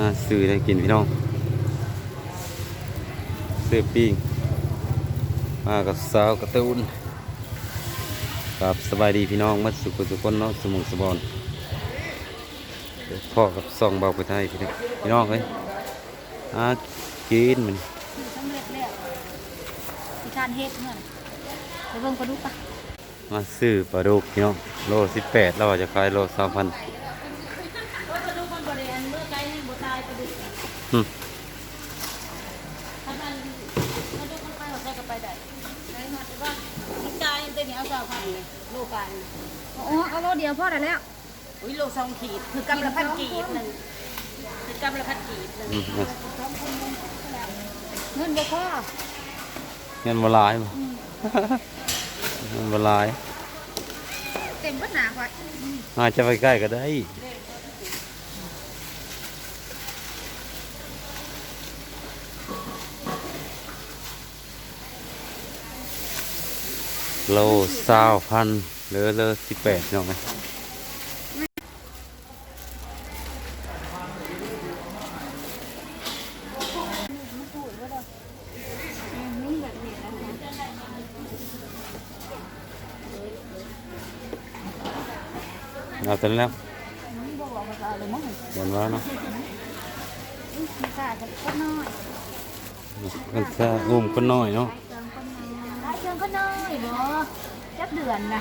อ่าซื้อได้กินพี่น้องซื้อปิ้งมากับสาวกระตูนกับสบายดีพี่น้องมัดสุขทุกคนเนาะสมองสบอนพ่อกับซองเบาไปไทยพี่น้องพี่น้องเอ้ยอากินมันสำเร็จแล้วที่การเฮ็ดเมื่อนไปเบิ่งปลาดุกปะมาซื้อปลาดุกพี่น้องโลสิบแปดเราอาจจะขายโลสามพัน ปลาดุกมันบริเวณเมื่อไกลให้บ่ตายปลาดุก อืม ถ้ามันป ลาดุกมันไปหัวใจก็ไปได้ได้ฮอดแต่ว่าที่กายมันเป็นเอาสาวพันเลยโลกายอ๋อเอาโลเดียวพอได้แล้วอุ้ยโลสองขีดคือกำละพันกีบหนึ่งคือกำละพันกีบหนึ่งอืมมาเงินบ่พอเงินบหลายบ่เงินบหลายเต็มเบิดหนากว่าอาจจะไปใกล้ก็ได้ โลสาวพันเหลือเลอสิบแปดน้องไหมเอาตัวนี้แล้วบ่บอกว่าเอาเลยมั้งเดี๋ยวว่าเนาะมีค่าจะก็น้อยมันจะอุ้มคนน้อยเนาะหลายเดือน ก็น้อยบ่จักเดือนนะ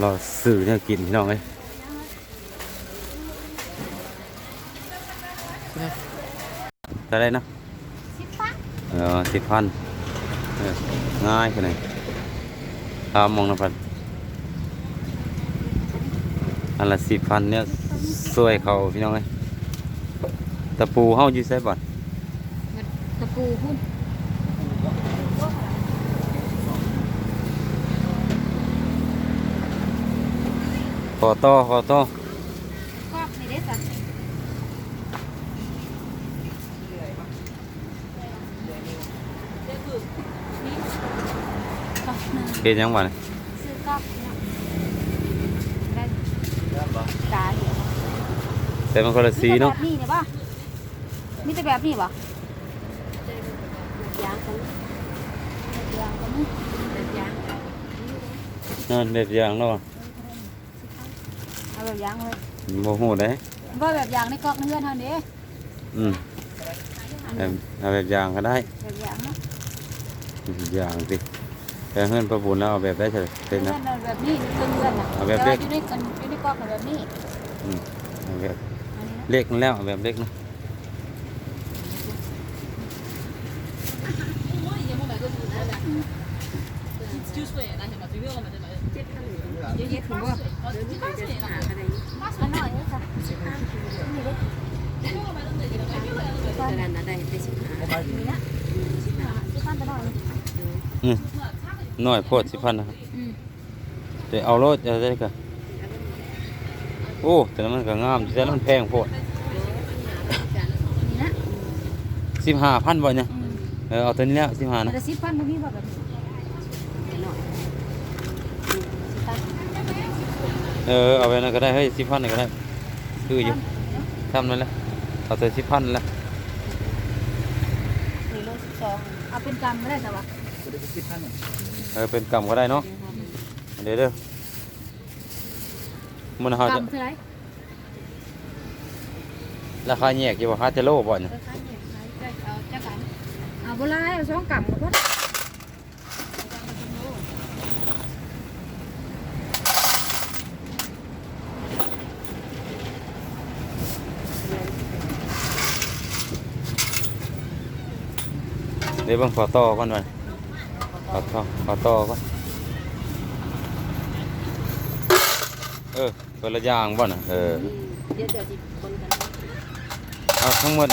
เราสื่อเนี่ยกินพี่น้องเลยเท่าไรนะสิบบาทเออสิบพันเออง่ายแค่ไหนตามมองนะพันอันละสิบพันเนี่ยสวยเขาพี่น้องเลยตะปูเฮาอยู่ใส่บ่อนตะปูพุ่น ขอต่อขอต่อครอบนี่เด้สักอบหนึ่งเฮ็ดหยังบ่เนี่ยซื้อกอบเนี่ยได้ตาเหลียวแต่มันคนละสีเนาะมีแต่แบบนี้เนี่ยป่ะมีแต่แบบนี้ป่ะยางของยางก็มีแบบยางนั่นแบบอย่างเนาะ เอาแบบยางเลยโมโหได้ว่าแบบยางในกอกในเงื่อนเท่านี้อืมเอาเอาแบบอย่างก็ได้แบบยางเนาะอย่างสิแต่เฮือนประบุญแล้วเอาแบบได้เฉยเป็นนะเงื่อนแบบนี้เงื่อนเงื่อนนะเอาแบบเล็กอยู่ในกันอยู่ในกอกแบบนี้อืมเอาแบบอันนี้นะเล็กนั่นแล้วเอาแบบเล็กนะเจ็ดพันเย อะๆถึงว่าเดี๋ยวนี้ไปจะหาอะไรอันน้อยนี่ค่ะตอนนั้นได้ไปสิบห้านี่นะสิบห้าสิบห้าตัวน้อยอืมน้อยโพดสิพันนะครับแต่เอารถจะได้กันโอ้แต่นั้นมันก็งามแต่นั้นมันแพงโพดสิบห้าพันบ่เนี่ยเออเอาตัวนี้แล้วสิบห้านะสิบพันบ่มีแบบนี้ หน่อย สิบพัน เออเอาไปนั่นก็ได้เฮ้ยสิบพันนี่ก็ได้คืออยู่ทำนั่นแหละเอาตัวสิบพันนั่นแหละสี่โลสิบสองเอาเป็นกำก็ได้แต่ว่าเออเป็นกำก็ได้เนาะเดี๋ยวเด้อมันเขาจะกำเท่าไหรราคาแยกอยู่บ่ฮาเจโลบ่เนี่ย ราคาเนี่ยได้เอาจักกำเอาโบราณเอาสองกำก็พอ ดี๋ยวเบิ่งขอต่อก่อนหน่อยขอต่อขอต่อก่อนเออคนละอย่างบ่น่ะเออเดี๋ยวเดี๋ยวที่คนกันเอาทั้งหมด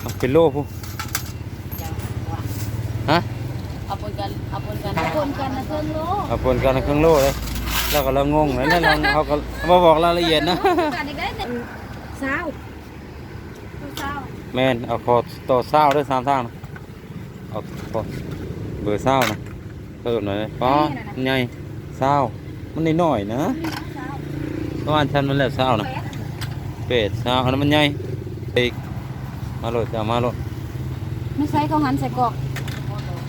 เอาเป็นโลผู้ยางว่าฮะเอาปนกันเอาปนกันคนกันนะเครื่องโลเอาปนกันครึ่งโลเลยแล้วก็เรางงเลยนั่นเราเขาก็มาบอกรายละเอียดนะ กันอีกได้แต่เช้าเช้าแม่นเอาคอต่อเศร้าด้วยสามทางนะเอาคอเบอร์เศร้านะเพิ่มหน่อยเลยป้อใหญ่เเศร้ามันน้อยๆนะประมาณชั้นมันแล้วเศร้านะแปดเป็ดเศร้าอันนั้นมันใหญ่อีกมาโหลดจะเอามาโหลดไม่ใช่เขาหันใส่กรอก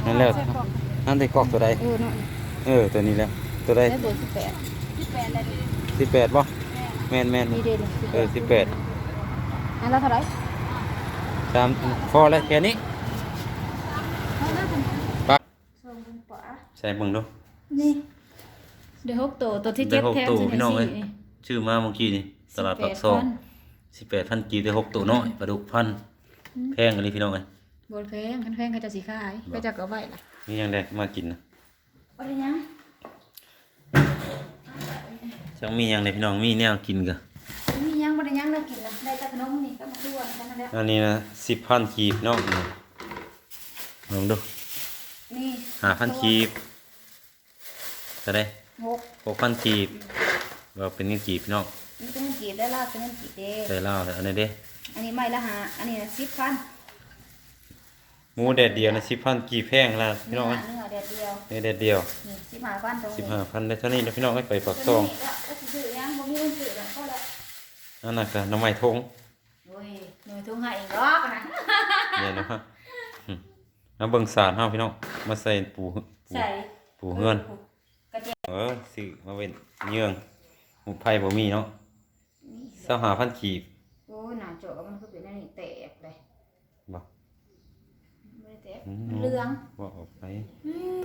นั่นแล้วใส่กรอกนั่นได้กรอกตัวใดเออเนาะเออตัวนี้แหล้วตัวใดได้เบอร์สิบแปดสิบแปดเลยดิสิบแปดป่ะแม่นแม่นมีเดนเออสิบแปด อันละเท่าไหร่สามพอแล้วแค่นี้เอาละคุณปั๊บส่งคุณป๋าใส่เบิ่งดูนี่เดี๋ยวหกตัวตัวที่ได้เจ็ดหกแถมตัวสิพี่น้องเอ้ยสี่ชื่อมาเมื่อกี้นี่ตลาดปากซ18องพันสิบแปดพันกีได้หกตัวน้อยปลาดุกพันแพงกันเลยพี่น้องเอ้ยบนแพงคันแพงเขาจะสีขายก็จะก็ไว้ล่ะนี่ยังได้มากินนะอะไรยังจังมียังได้พี่น้องมีแนวกินกะ ได้แต่ขนมนี่ก็มาด้วนกันนั่นแหละอันนี้นะสิบพันกีบน้องนี่ลองดูนี่หาพันกีบจะได้หกหกพันกีบว่าเป็นเงินกีบพี่น้องนี่เป็นเงินกีบได้ลาบเป็นเงินกีบเด้ใส่เหล้าแต่อันนี้เด้อันนี้ไม่ละหาอันนี้นะสิบพันหมูแดดเดียวนะสิบพันกีบแพงแล้วพี่น้องเนื้เอ้อยเนื้อแดดเดียวนี่แดดเดียวนี่สิบห้าพันตรงสิบนี้ห้าพันได้เท่านี้นะพี่น้องเอ้ยไปปากซองตัวนี้ก็ก็สิซื้อยังบ่มีเงินซื้อแล้วก็แล้ว นั่นน่ะก็น้ำไม้ทงโอ้ยหน่วยทุ่งให้อีกดอกนะเนี่ยนะฮะอืมเอาเบิ่งสารเฮาพี่น้องมาใส่ปูปูใส่ปูเฮือนกระเจี๊ยบเออสิมาเป็นเยื่องหมูไผ่บ่มีเนาะนี่เศร้าหาพันกีบโอ้ยหน้าจอมันคือเป็นอันนี้แตกเลยบ่ไม่ได้แตกอืมมันเหลืองบ่ออกไป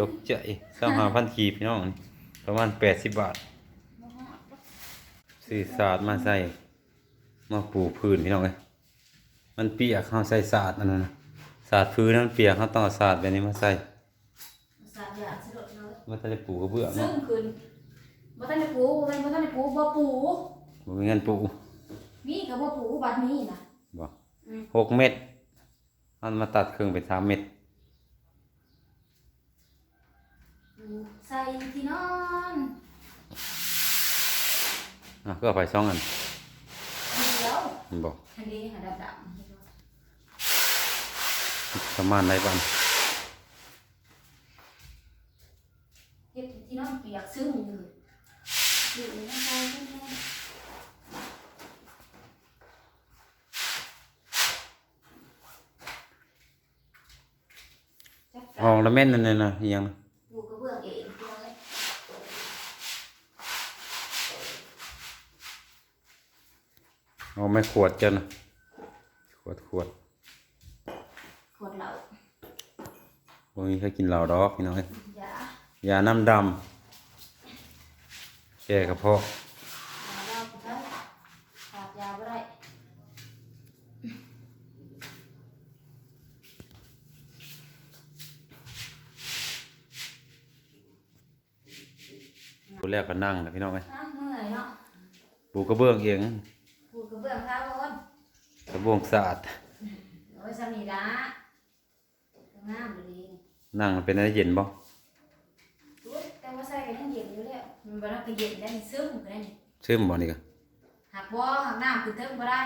ตกใจเศร้าหาพันกีบพี่น้องประมาณแปดสิบบาทบ่ฮอดดอกซื้อสาดมาใส่ มาปูพื้นพี่น้องเอ้ยมันเปียกเฮาใส่สาดอันนั้นน่ะสาดพื้นนั้นเปียกเฮาต้องเอาสาดแบบนี้มาใส่สาดยาสิโดดเลยมันจะได้ปูกระเบื้องซึ่เนาะงคืนบ่ทันได้ปูบ่แม่นบ่ทันได้ปูบ่ปูบ่มีเงินปูมีก็บ่ปูบัดนี้น่ะบ่อืมหกเม็ดมันมาตัดครึ่งเป็นสามเม็ดปูใส่ที่นอนอะก็เอาไปสองอันเดียว มันบอกอันนี้หาดำประมาณไรบ้างๆเฮ็ดที่นอนเปียกซึ้งอยู่อยู่ในห้องแม่จักออกแล้วแม่นนั่นน่ะนะอิหยัง ปูกระเบื้องเองตัวเลย เอาไม่ขวดกันนะขวดขวดขวดเหล้าบ่มีใครกินเหล้าดอกพี่น้องเอ้ยยายาน้ำดำแก้กระเพาะยาเหล้าก็ได้ขาดยาบ่ได้ปูแรกก็นั่งนะพี่น้องเอ้ยอ้าวเมื่อยเนาะ ปูกระเบื้องเอง ปูกระเบื้องข้าวบน กระเบื้องสะอาดโอ้ยสามีละงามเลยนั่งเป็นอะไรเย็นบ่อุ๊ยแต่ว่าใส่ก็ยังเย็นอยู่แล้วมันบ่ได้ก็เย็นได้นี่ซึมก็ได้นี่ชื่มบ่นี่ก็หักบ่หักน้ำคือเทิงบ่ได้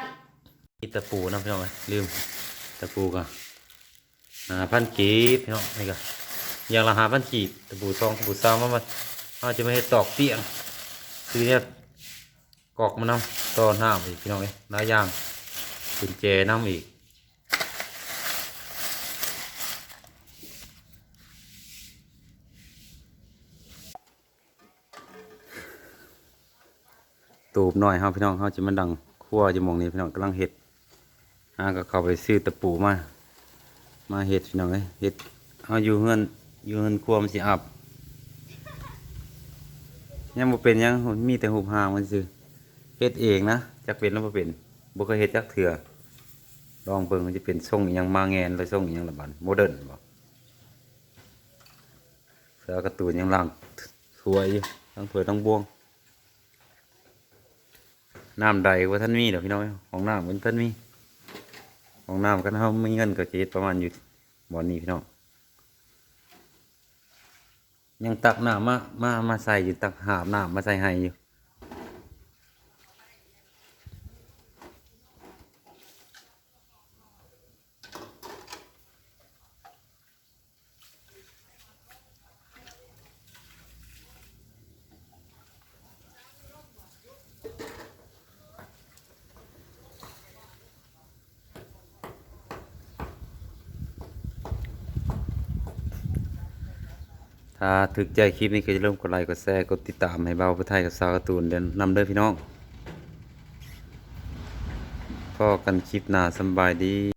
มีตะปูนะพี่น้องเอ้ยลืมตะปูก็หาพันกีบพี่น้องนี่ก็อย่างละหาพันกีบตะปูซองตะปูซาวมามาเอาจะไม่ให้ตอกเตียงคือเนี่ยกอกมานำต่อน้ำอีกพี่น้องเอ้ยหลายอย่าง กุญแจน้ำอีก ตูบหน่อยครับพี่น้องเขาจะมาดังคั่วจะมองนี้พี่น้องกำลังเห็ดอาก็เข้าไปซื้อตะปูมา มาเห็ดพี่น้องเอ้ยเห็ดเอาอยู่เฮือนอยู่เฮือนครัวมันสิอับยังบ่เป็นยังมีแต่หุบหามันซื่อเฮ็ดเองนะจักเป็นแล้วบ่เป็นบ่เคยเฮ็ดจักเถื่อ ลองเบิ่งมันจะเป็นทรงอิหยังมาแงนเลยทรงอิหยังละบัดโมเดิร์นบ่เสือกร์ตูนยังล่างสวยอยู่ทั้งถ้วยทั้งบวงน้ำใดว่าท่านมีเดี๋ยวพี่น้อยของน้ำมันท่านมีของน้ำกันเขาไม่เงินก็จะเฮ็ดประมาณอยู่บ่อนนี้พี่น้องยังตักน้ำมามามาใส่อยู่ตักหาบน้ำมาใส่ให้อยู่ ถ้าถึกใจคลิปนี้ก็อย่าลืมกดไลค์กดแชร์กดติดตามให้เบาผู้ไทยกับสาวการ์ตูนเดินนำเด้อพี่น้องพ่อกันคลิปหน้าสบายดี